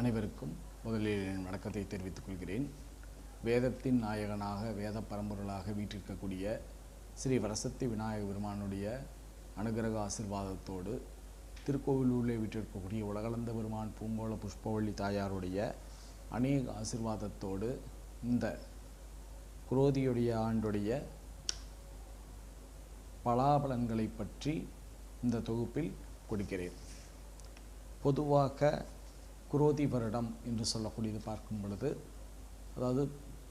அனைவருக்கும் முதலில் என் வணக்கத்தை தெரிவித்துக் கொள்கிறேன். வேதத்தின் நாயகனாக வேத பரம்பொருளாக வீற்றிருக்கக்கூடிய ஸ்ரீ வரசத்தி விநாயக பெருமானுடைய அனுகிரக ஆசிர்வாதத்தோடு திருக்கோவிலூரிலே வீற்றிருக்கக்கூடிய உலகளந்த பெருமான் பூங்கோள புஷ்பவள்ளி தாயாருடைய அநேக ஆசிர்வாதத்தோடு இந்த குரோதியுடைய ஆண்டுடைய பலாபலன்களை பற்றி இந்த தொகுப்பில் கொடுக்கிறேன். பொதுவாக குரோதி வருடம் என்று சொல்லக்கூடியது பார்க்கும் பொழுது அதாவது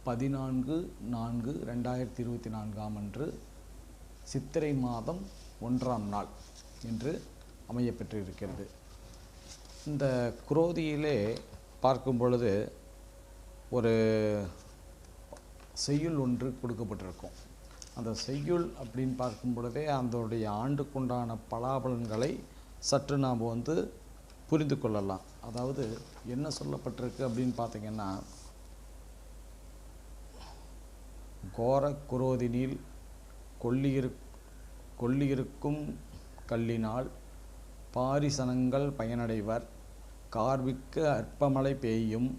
பதினான்கு நான்கு ரெண்டாயிரத்தி இருபத்தி நான்காம் அன்று சித்திரை மாதம் ஒன்றாம் நாள் என்று அமையப்பெற்றிருக்கிறது. இந்த குரோதியிலே பார்க்கும் பொழுது ஒரு செய்யுள் ஒன்று கொடுக்கப்பட்டிருக்கும். அந்த செய்யுள் அப்படின்னு பார்க்கும் பொழுதே அதனுடைய ஆண்டுக்குண்டான பலாபலன்களை சற்று நாம் வந்து புரிந்து கொள்ளலாம். அதாவது என்ன சொல்லப்பட்டிருக்கு அப்படின்னு பார்த்தீங்கன்னா கோர குரோதினில் கொல்லியிரு கொல்லியிருக்கும் கல்லினால் பாரிசனங்கள் பயனடைவர். கார்விக்க அற்பமழை பெய்யும்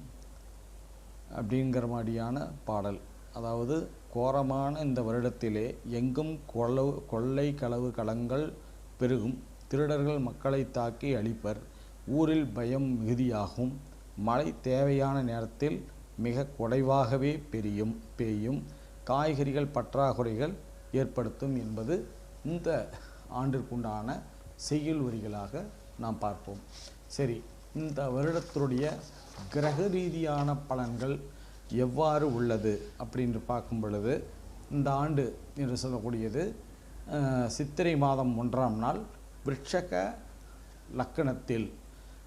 அப்படிங்கிற மாதிரியான பாடல். அதாவது கோரமான இந்த வருடத்திலே எங்கும் கொள்ளவு கொள்ளை களவு களங்கள் பெருகும். திருடர்கள் மக்களை தாக்கி அழிப்பர். ஊரில் பயம் மிகுதியாகும். மழை தேவையான நேரத்தில் மிக குறைவாகவே பெரியும் பெய்யும். காய்கறிகள் பற்றாக்குறைகள் ஏற்படுத்தும் என்பது இந்த ஆண்டிற்குண்டான செய்யுள் வரிகளாக நாம் பார்ப்போம். சரி இந்த வருடத்தினுடைய கிரக ரீதியான பலன்கள் எவ்வாறு உள்ளது அப்படின்னு பார்க்கும் பொழுது இந்த ஆண்டு என்று சொல்லக்கூடியது சித்திரை மாதம் ஒன்றாம் நாள் விருட்சக லக்கணத்தில்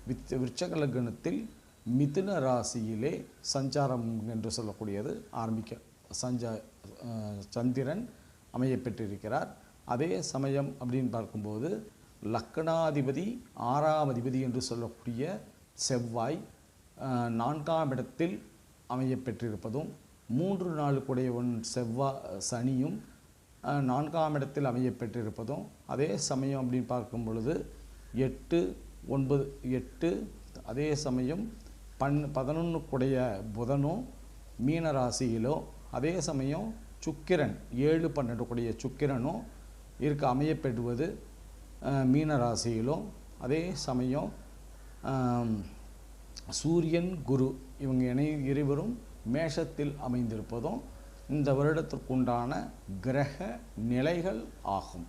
வித் விருட்சக லக்கணத்தில் மிதுன ராசியிலே சஞ்சாரம் என்று சொல்லக்கூடியது ஆரம்பிக்க சஞ்சா சந்திரன் சந்திரன் அமையப்பெற்றிருக்கிறார் அதே சமயம் அப்படின்னு பார்க்கும்போது லக்கணாதிபதி ஆறாம் அதிபதி என்று சொல்லக்கூடிய செவ்வாய் நான்காம் இடத்தில் அமையப்பெற்றிருப்பதும் மூன்று நாளுக்குடையவன் செவ்வாய் சனியும் நான்காம் இடத்தில் அமையப்பெற்றிருப்பதும் அதே சமயம் அப்படின்னு பார்க்கும் பொழுது எட்டு ஒன்பது எட்டு அதே சமயம் பன் பதினொன்றுக்குடைய புதனும் மீன ராசியிலோ அதே சமயம் சுக்கிரன் ஏழு பன்னெண்டுக்குடைய சுக்கிரனும் இருக்க அமையப்பெறுவது மீன ராசியிலும் அதே சமயம் சூரியன் குரு இவங்க இணை இருவரும் மேஷத்தில் அமைந்திருப்பதும் இந்த வருடத்திற்குண்டான கிரக நிலைகள் ஆகும்.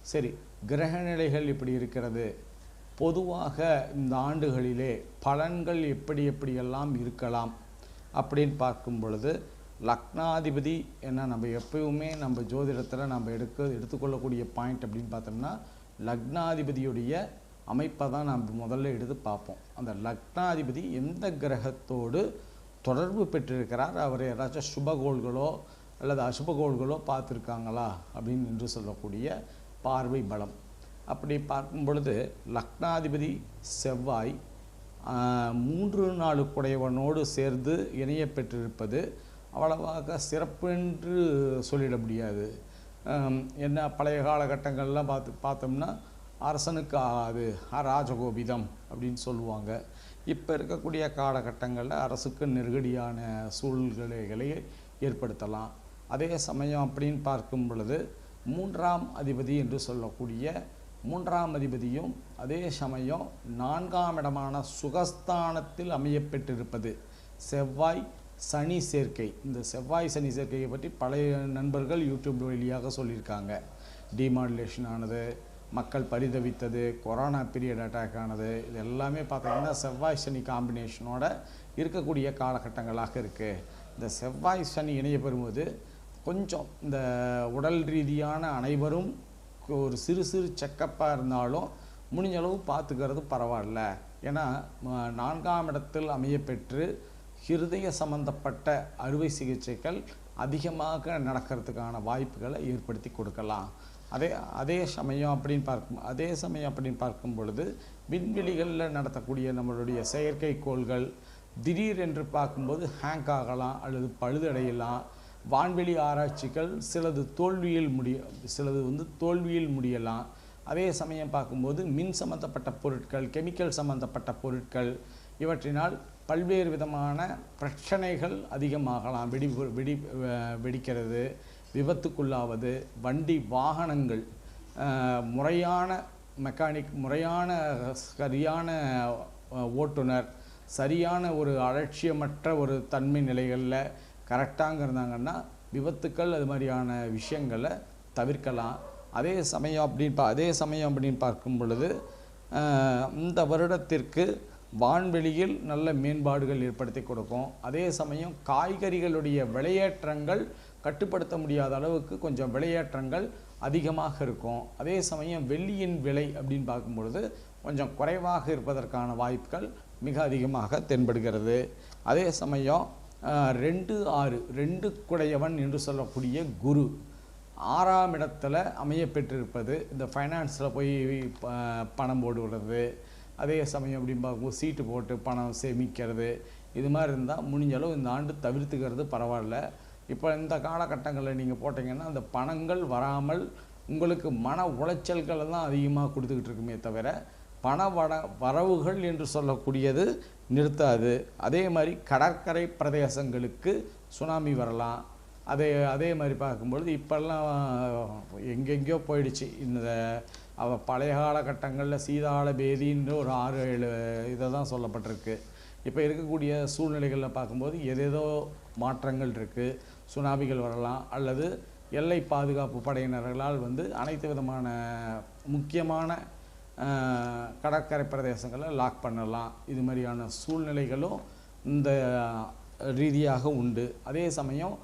சரி கிரக நிலைகள் இப்படி இருக்கிறது. பொதுவாக இந்த ஆண்டுகளிலே பலன்கள் எப்படி எப்படியெல்லாம் இருக்கலாம் அப்படின்னு பார்க்கும் பொழுது லக்னாதிபதி என்ன நம்ம எப்பவுமே நம்ம ஜோதிடத்தில் நம்ம எடுக்க எடுத்துக்கொள்ளக்கூடிய பாயிண்ட் அப்படின்னு பார்த்தோம்னா லக்னாதிபதியுடைய அமைப்பை தான் நம்ம முதல்ல எடுத்து பார்ப்போம். அந்த லக்னாதிபதி எந்த கிரகத்தோடு தொடர்பு பெற்றிருக்கிறார்? அவர் ஏதாச்சும் சுபகோள்களோ அல்லது அசுபகோள்களோ பார்த்துருக்காங்களா? அப்படின்னு என்று சொல்லக்கூடிய பார்வை பலம். அப்படி பார்க்கும் பொழுது லக்னாதிபதி செவ்வாய் மூன்று நாளுக்குடையவனோடு சேர்ந்து இணைய பெற்றிருப்பது அவ்வளவாக சிறப்பு என்று சொல்லிட முடியாது. என்ன பழைய காலகட்டங்கள்லாம் பார்த்து பார்த்தோம்னா அரசனுக்கு ஆகாது ராஜகோபிதம் அப்படின்னு சொல்லுவாங்க. இப்போ இருக்கக்கூடிய காலகட்டங்களில் அரசுக்கு நெருக்கடியான சூழ்நிலைகளை ஏற்படுத்தலாம். அதே சமயம் அப்படின்னு பார்க்கும் பொழுது மூன்றாம் அதிபதி என்று சொல்லக்கூடிய மூன்றாம் அதிபதியும் அதே சமயம் நான்காம் இடமான சுகஸ்தானத்தில் அமையப்பெற்றிருப்பது செவ்வாய் சனி சேர்க்கை. இந்த செவ்வாய் சனி சேர்க்கையை பற்றி பழைய நண்பர்கள் யூடியூப் வழியாக சொல்லியிருக்காங்க. டிமாடுலேஷன் ஆனது மக்கள் பரிதவித்தது கொரோனா பீரியட் அட்டாக் ஆனது இது எல்லாமே பார்த்தீங்கன்னா செவ்வாய் சனி காம்பினேஷனோட இருக்கக்கூடிய காலகட்டங்களாக இருக்குது இந்த செவ்வாய் சனி இணைய பெறும்போது கொஞ்சம் இந்த உடல் ரீதியான அனைவரும் ஒரு சிறு சிறு செக்கப்பாக இருந்தாலும் முடிஞ்ச அளவு பார்த்துக்கிறது பரவாயில்ல. ஏன்னா நான்காம் இடத்தில் அமையப்பெற்று ஹிருதய சம்பந்தப்பட்ட அறுவை சிகிச்சைகள் அதிகமாக நடக்கிறதுக்கான வாய்ப்புகளை ஏற்படுத்தி கொடுக்கலாம். அதே அதே சமயம் அப்படின்னு பார்க்கும் அதே சமயம் அப்படின்னு பார்க்கும் பொழுது விண்வெளிகளில் நடத்தக்கூடிய நம்மளுடைய செயற்கைக்கோள்கள் திடீர் என்று பார்க்கும்போது ஹேங்க் ஆகலாம் அல்லது பழுதடையலாம். வான்வெளி ஆராய்ச்சிகள் சிலது தோல்வியில் முடிய சிலது வந்து தோல்வியில் முடியலாம். அதே சமயம் பார்க்கும்போது மின் சம்மந்தப்பட்ட பொருட்கள் கெமிக்கல் சம்மந்தப்பட்ட பொருட்கள் இவற்றினால் பல்வேறு விதமான பிரச்சனைகள் அதிகமாகலாம். வெடி வெடி வெடிக்கிறது விபத்துக்குள்ளாவது வண்டி வாகனங்கள் முறையான மெக்கானிக் முறையான சரியான ஓட்டுநர் சரியான ஒரு அலட்சியமற்ற ஒரு தன்மை நிலைகளில் கரெக்டாக இருந்தாங்கன்னா விபத்துக்கள் அது மாதிரியான விஷயங்களை தவிர்க்கலாம். அதே சமயம் அப்படின்னு பா அதே சமயம் அப்படின்னு பார்க்கும் பொழுது இந்த வருடத்திற்கு வான்வெளியில் நல்ல மேம்பாடுகள் ஏற்படுத்தி கொடுக்கும். அதே சமயம் காய்கறிகளுடைய விலையேற்றங்கள் கட்டுப்படுத்த முடியாத அளவுக்கு கொஞ்சம் விலையேற்றங்கள் அதிகமாக இருக்கும். அதே சமயம் வெள்ளியின் விலை அப்படின்னு பார்க்கும் பொழுது கொஞ்சம் குறைவாக இருப்பதற்கான வாய்ப்புகள் மிக அதிகமாக தென்படுகிறது. அதே சமயம் ரெண்டு ஆறு ரெண்டு குடையவன் என்று சொல்லக்கூடிய குரு. ஆறாம் இடத்துல அமைய பெற்றிருப்பது இந்த ஃபைனான்ஸில் போய் ப- பணம் போடுறது அதே சமயம் அப்படின்னு சீட்டு போட்டு பணம் சேமிக்கிறது இது மாதிரி இருந்தால் முடிஞ்ச அளவு இந்த ஆண்டு தவிர்த்துக்கிறது பரவாயில்ல. இப்போ இந்த காலகட்டங்களில் நீங்கள் போட்டிங்கன்னா அந்த பணங்கள் வராமல் உங்களுக்கு மன உளைச்சல்களை தான் அதிகமாக கொடுத்துக்கிட்டு இருக்குமே தவிர பண வட வரவுகள் என்று சொல்லக்கூடியது நிறுத்தாது. அதே மாதிரி கடற்கரை பிரதேசங்களுக்கு சுனாமி வரலாம். அதே அதே மாதிரி பார்க்கும்பொழுது இப்போல்லாம் எங்கெங்கேயோ போயிடுச்சு. இந்த அவ பழைய காலகட்டங்களில் சீதாள பேதின்னு ஒரு ஆறு ஏழு இதை தான் சொல்லப்பட்டிருக்கு. இப்போ இருக்கக்கூடிய சூழ்நிலைகளில் பார்க்கும்போது எதேதோ மாற்றங்கள் இருக்குது சுனாமிகள் வரலாம். அல்லது எல்லை பாதுகாப்பு படையினர்களால் வந்து அனைத்து விதமான முக்கியமான கடற்கரை பிரதேசங்களை லாக் பண்ணலாம். இது மாதிரியான சூழ்நிலைகளும் இந்த ரீதியாக உண்டு. அதே சமயம்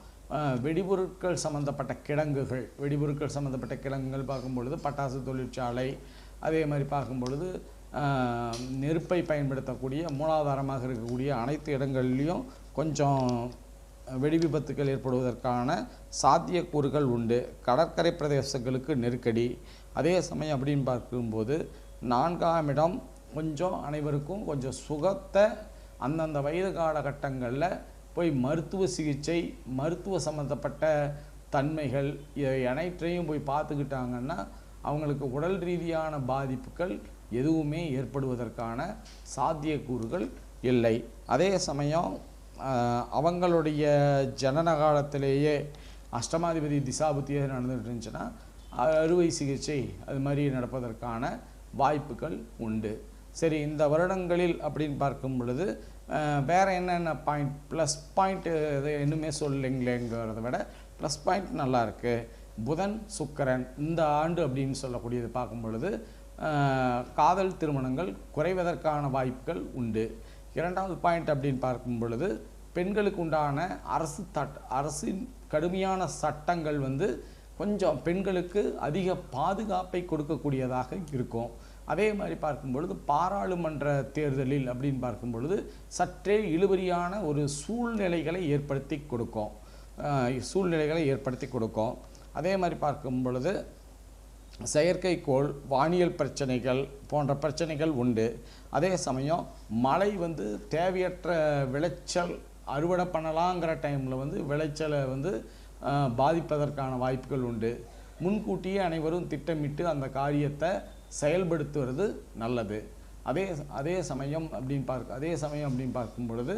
வெடிபொருட்கள் சம்மந்தப்பட்ட கிடங்குகள் வெடிபொருட்கள் சம்மந்தப்பட்ட கிடங்குகள் பார்க்கும் பொழுது பட்டாசு தொழிற்சாலை அதே மாதிரி பார்க்கும் பொழுது நெருப்பை பயன்படுத்தக்கூடிய மூலாதாரமாக இருக்கக்கூடிய அனைத்து இடங்கள்லையும் கொஞ்சம் வெடி விபத்துக்கள் ஏற்படுவதற்கான சாத்தியக்கூறுகள் உண்டு. கடற்கரை பிரதேசங்களுக்கு நெருக்கடி. அதே சமயம் அப்படின்னு பார்க்கும்போது நான்காம் இடம் கொஞ்சம் அனைவருக்கும் கொஞ்சம் சுகத்தை அந்தந்த வயது காலகட்டங்களில் போய் மருத்துவ சிகிச்சை மருத்துவ சம்மந்தப்பட்ட தன்மைகள் இவை அனைத்தையும் போய் பார்த்துக்கிட்டாங்கன்னா அவங்களுக்கு உடல் ரீதியான பாதிப்புகள் எதுவுமே ஏற்படுவதற்கான சாத்தியக்கூறுகள் இல்லை. அதே சமயம் அவங்களுடைய ஜனன காலத்திலேயே அஷ்டமாதிபதி திசாபுத்தியாக நடந்துகிட்டு இருந்துச்சுன்னா அறுவை சிகிச்சை அது மாதிரி நடப்பதற்கான வாய்ப்புகள் உண்டு. சரி இந்த வருடங்களில் அப்படின்னு பார்க்கும் பொழுது வேறு என்னென்ன பாயிண்ட் ப்ளஸ் பாயிண்ட் இன்னுமே சொல்லுங்களேங்கிறத விட ப்ளஸ் பாயிண்ட் நல்லாயிருக்கு புதன் சுக்கரன் இந்த ஆண்டு அப்படின்னு சொல்லக்கூடியது பார்க்கும் பொழுது காதல் திருமணங்கள் குறைவதற்கான வாய்ப்புகள் உண்டு. இரண்டாவது பாயிண்ட் அப்படின்னு பார்க்கும் பொழுது பெண்களுக்கு உண்டான அரசு தட் அரசின் கடுமையான சட்டங்கள் வந்து கொஞ்சம் பெண்களுக்கு அதிக பாதுகாப்பை கொடுக்கக்கூடியதாக இருக்கும். அதே மாதிரி பார்க்கும் பொழுது பாராளுமன்ற தேர்தலில் அப்படின்னு பார்க்கும் பொழுது சற்றே இழுபறியான ஒரு சூழ்நிலைகளை ஏற்படுத்தி கொடுக்கும். சூழ்நிலைகளை ஏற்படுத்தி கொடுக்கும். அதே மாதிரி பார்க்கும் பொழுது செயற்கைக்கோள் வானியல் பிரச்சனைகள் போன்ற பிரச்சனைகள் உண்டு. அதே சமயம் மழை வந்து தேவையற்ற விளைச்சல் அறுவடை பண்ணலாங்கிற டைமில் வந்து விளைச்சலை வந்து பாதிப்பதற்கான வாய்ப்புகள் உண்டு. முன்கூட்டியே அனைவரும் திட்டமிட்டு அந்த காரியத்தை செயல்படுத்துவது நல்லது. அதே அதே சமயம் அப்படின்னு பார்க்க அதே சமயம் அப்படின்னு பார்க்கும் பொழுது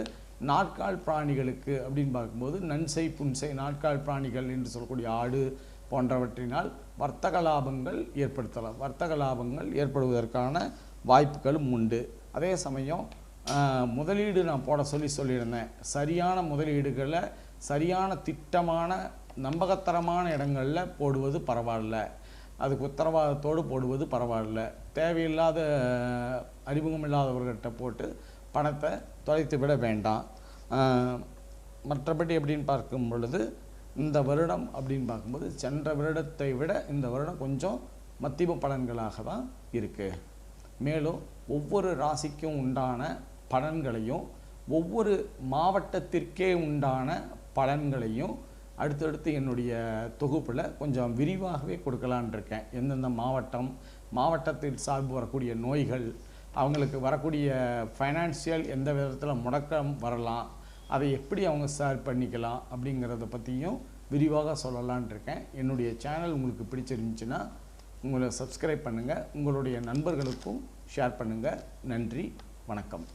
நாட்கால் பிராணிகளுக்கு அப்படின்னு பார்க்கும்போது நன்சை புன்சை நாட்கால் பிராணிகள் என்று சொல்லக்கூடிய ஆடு போன்றவற்றினால் வர்த்தக லாபங்கள் ஏற்படுத்தலாம். வர்த்தக லாபங்கள் ஏற்படுவதற்கான வாய்ப்புகளும் உண்டு. அதே சமயம் முதலீடு நான் போட சொல்லி சொல்லியிருந்தேன். சரியான முதலீடுகளை சரியான திட்டமான நம்பகத்தரமான இடங்களில் போடுவது பரவாயில்ல. அதுக்கு உத்தரவாதத்தோடு போடுவது பரவாயில்ல. தேவையில்லாத அறிமுகம் இல்லாதவர்கிட்ட போட்டு பணத்தை தொலைத்து விட வேண்டாம். மற்றபடி அப்படின்னு பார்க்கும் பொழுது இந்த வருடம் அப்படின்னு பார்க்கும்போது சென்ற வருடத்தை விட இந்த வருடம் கொஞ்சம் மத்திய பலன்களாக தான் இருக்குது மேலும் ஒவ்வொரு ராசிக்கும் உண்டான பலன்களையும் ஒவ்வொரு மாவட்டத்திற்கே உண்டான பலன்களையும் அடுத்தடுத்து என்னுடைய தொகுப்பில் கொஞ்சம் விரிவாகவே கொடுக்கலான் இருக்கேன் எந்தெந்த மாவட்டம் மாவட்டத்தில் சார்பு வரக்கூடிய நோய்கள் அவங்களுக்கு வரக்கூடிய ஃபைனான்சியல் எந்த விதத்தில் முடக்கம் வரலாம் அதை எப்படி அவங்க ஷேர் பண்ணிக்கலாம் அப்படிங்கிறத பற்றியும் விரிவாக சொல்லலான் இருக்கேன் என்னுடைய சேனல் உங்களுக்கு பிடிச்சிருந்துச்சுன்னா உங்களை சப்ஸ்கிரைப் பண்ணுங்கள் உங்களுடைய நண்பர்களுக்கும் ஷேர் பண்ணுங்கள் நன்றி வணக்கம்.